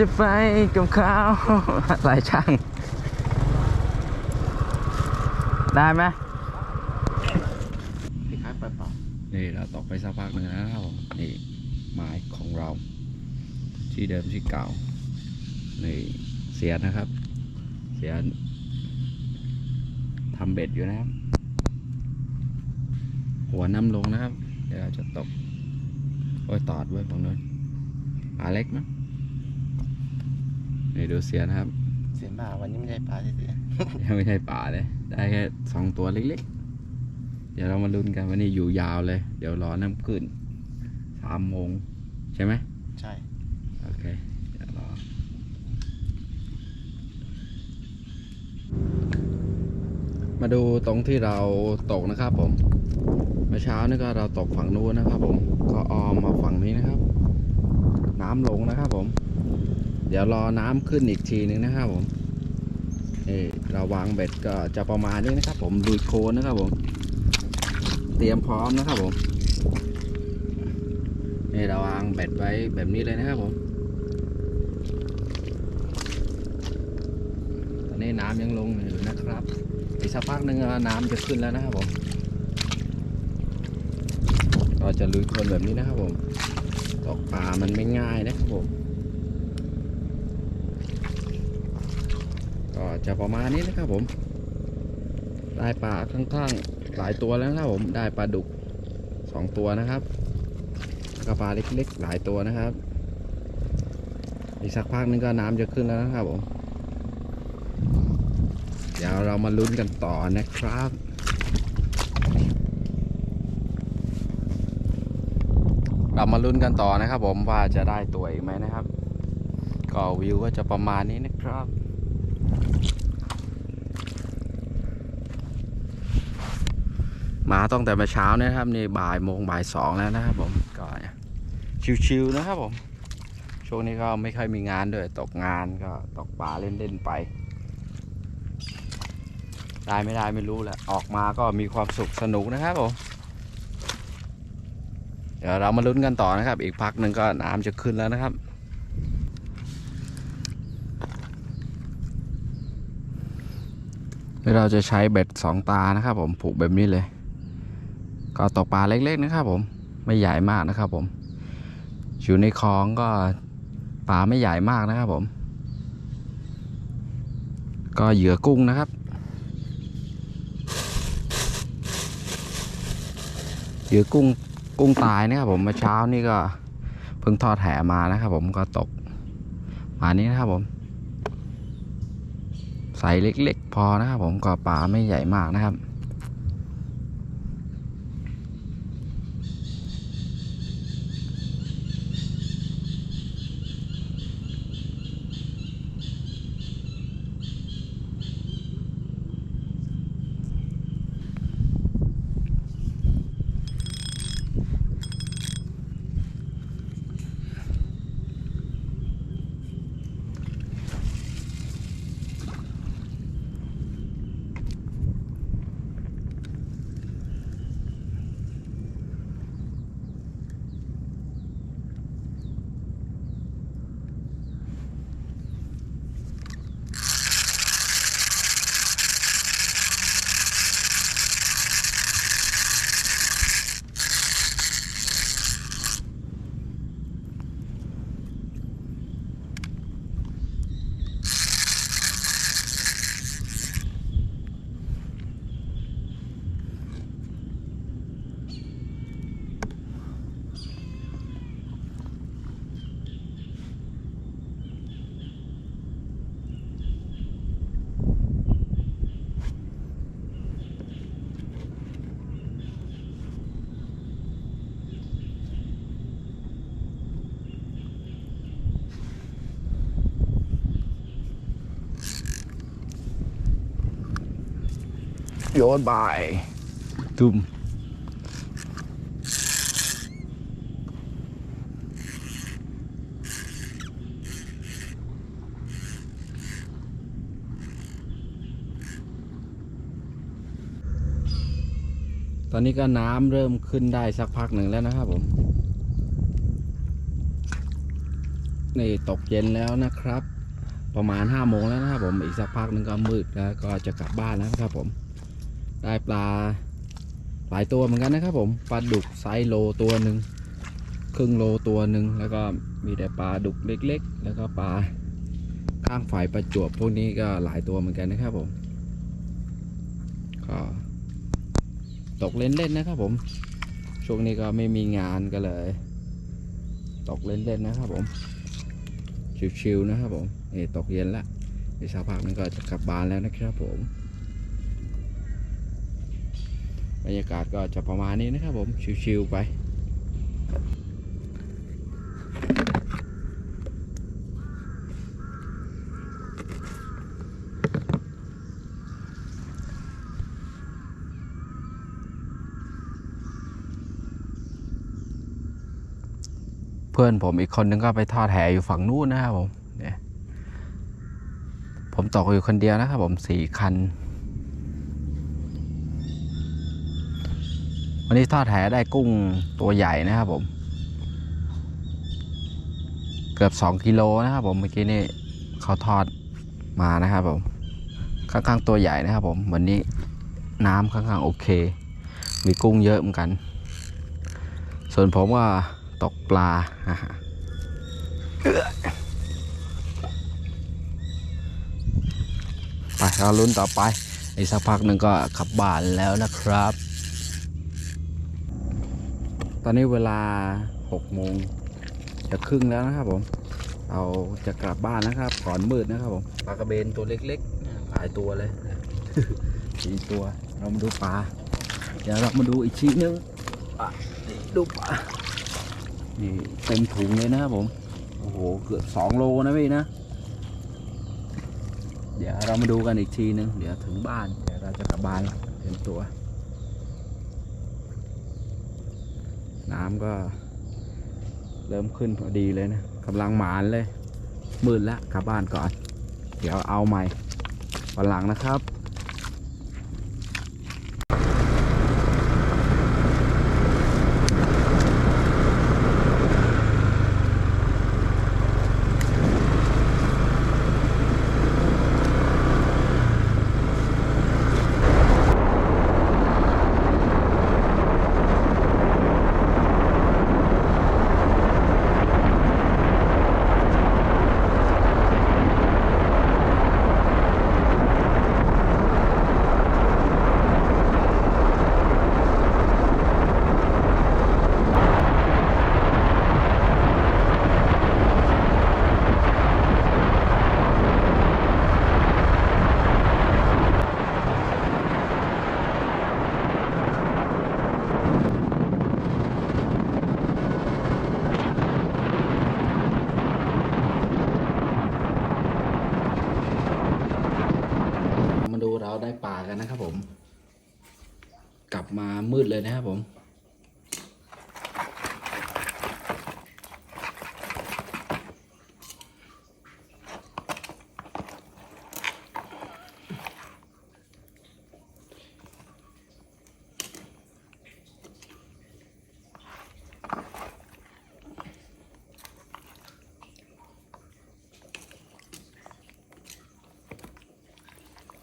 เธอจะไปกับเขาหลายช่าง ได้ไหมคล้ายๆปลาเปล่านี่เราตกไปสักพักหนึ่งแล้วนะครับผมนี่หมายของเรา ที่เดิมที่เก่า นี่เสียนะครับ เสียทำเบ็ดอยู่นะครับ หัวน้ำลงนะครับ เดี๋ยวเราจะตกโอ้ยตอดไว้ฝั่งนู้นปลาเล็กมั้ง นี่ดูเสียนะครับ เสียมาวันนี้ไม่ได้ปลาที่เสียยังไม่ใช่ป่าเลย ได้แค่สองตัวเล็กๆ เดี๋ยวเรามาลุ้นกันวันนี้อยู่ยาวเลย เดี๋ยวรอน้ำขึ้นสามโมงใช่ไหมใช่ โอเค เดี๋ยวรอ มาดูตรงที่เราตกนะครับผม เมื่อเช้านี่ก็เราตกฝั่งนู้นนะครับผม ก็ออมมาฝั่งนี้นะครับ น้ำลงนะครับผม เดี๋ยวรอน้ำขึ้นอีกทีนึงนะครับผมนี่เราวางเบ็ดก็จะประมาณนี้นะครับ ผมลุยโคลนนะครับผม เตรียมพร้อมนะครับผมนี่เราวางเบ็ดไว้แบบนี้เลยนะครับผมตอนนี้น้ำยังลงอยู่นะครับอีกสักพักหนึ่งน้ำจะขึ้นแล้วนะครับผมก็จะลุยโคนแบบนี้นะครับผมตกปลามันไม่ง่ายนะครับผม จะประมาณนี้นะครับผม ได้ปลาข้างๆหลายตัวแล้วนะครับผมได้ปลาดุกสองตัวนะครับแล้วก็ปลาเล็กๆหลายตัวนะครับ อีกสักพักนึงก็น้ำจะขึ้นแล้วนะครับผมเดี๋ยวเรามาลุ้นกันต่อนะครับเรามาลุ้นกันต่อนะครับผมว่าจะได้ตัวอีกไหมนะครับ ก็วิวก็จะประมาณนี้นะครับ มาตั้งแต่มื่อเช้านะครับนี่บ่ายโมงบ่ายสองแล้วนะครับผมก็ชิวๆนะครับผม ช่วงนี้ก็ไม่ค่อยมีงานด้วยตกงานก็ตกปลาเล่นๆไป ได้ไม่ได้ไม่รู้แหละออกมาก็มีความสุขสนุกนะครับผมเดี๋ยวเรามาลุ้นกันต่อนะครับ อีกพักหนึ่งก็น้ำจะขึ้นแล้วนะครับ เราจะใช้เบ็ดสองตานะครับผมผูกแบบนี้เลย ก็ตกปลาเล็กๆนะครับผมไม่ใหญ่มากนะครับผมอยู่ในคลองก็ปลาไม่ใหญ่มากนะครับผม ก็เหยื่อกุ้งนะครับเหยื่อกุ้งกุ้งตายนะครับผมเมื่อเช้านี่ก็เพิ่งทอดแหมานะครับผมก็ตกมานี้นะครับผมใส่เล็กๆ พอนะครับผมก็ป่าไม่ใหญ่มากนะครับ โยนบายตุ่มตอนนี้ก็น้ำเริ่มขึ้นได้สักพักหนึ่งแล้วนะครับผม นี่ตกเย็นแล้วนะครับ ประมาณห้าโมงแล้วนะครับผม อีกสักพักหนึ่งก็มืดแล้วก็จะกลับบ้านแล้วนะครับผม ได้ปลาหลายตัวเหมือนกันนะครับผมปลาดุกไซส์โลตัวหนึ่งครึ่งโลตัวหนึ่งแล้วก็มีแต่ปลาดุกเล็ก ๆ แล้วก็ปลาข้างฝ่ายประจวบพวกนี้ก็หลายตัวเหมือนกันนะครับผมก็ตกเล่นๆนะครับผมช่วงนี้ก็ไม่มีงานก็เลย ตกเล่นๆนะครับผมชิวๆนะครับผมนี่ตกเย็นละอีกสักพักนึงก็จะกลับบ้านแล้วนะครับผม บรรยากาศก็จะประมาณนี้นะครับผม ชิวๆไป เพื่อนผมอีกคนนึงก็ไปทอดแหอยู่ฝั่งนู้นนะครับผมเนี่ยผมตกอยู่คนเดียวนะครับผมสี่คัน วันนี้ทอดแหได้กุ้งตัวใหญ่นะครับผม เกือบสองกิโลนะครับผมเมื่อกี้นี่เขาทอดมานะครับผมค่อนข้างตัวใหญ่นะครับผมวันนี้น้ำค่อนข้างโอเค มีกุ้งเยอะเหมือนกัน ส่วนผมก็ตกปลาไปเราลุ้นต่อไปอีกสักพักหนึ่งก็กลับบ้านแล้วนะครับ ตอนนี้เวลา6โมงจะครึ่งแล้วนะครับผมเราจะกลับบ้านนะครับก่อนมืดนะครับผมปลากระเบนตัวเล็กๆหลายตัวเลยสี่ตัวเรามาดูปลาเดี๋ยวเรามาดูอีกชิ้นนึงอะนี่ดูปลานี่เต็มถุงเลยนะครับผมโอ้โหเกือบสองโลนะพี่นะเดี๋ยวเรามาดูกันอีกทีนึงเดี๋ยวถึงบ้านเดี๋ยวเราจะกลับบ้านล้วเต็มตัว น้ำก็ เริ่มขึ้นพอดีเลยนะกำลังหมานเลย มืดแล้วกลับบ้านก่อน เดี๋ยวเอาใหม่วันหลังนะครับ กันนะครับผม กลับมามืดเลยนะครับผม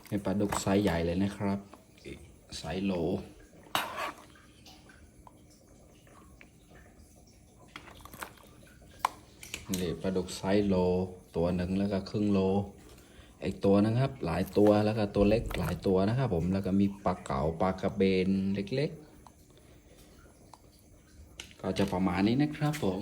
เป็นปลาดุกไซส์ใหญ่เลยนะครับไซส์โลนี่ปลาดุกไซส์โล ตัวหนึ่งแล้วก็ครึ่งโล อีกตัวนะครับ หลายตัวแล้วก็ตัวเล็กหลายตัวนะครับผมแล้วก็มีปลาเก๋าปลากระเบนเล็กๆ ก็จะประมาณนี้นะครับผม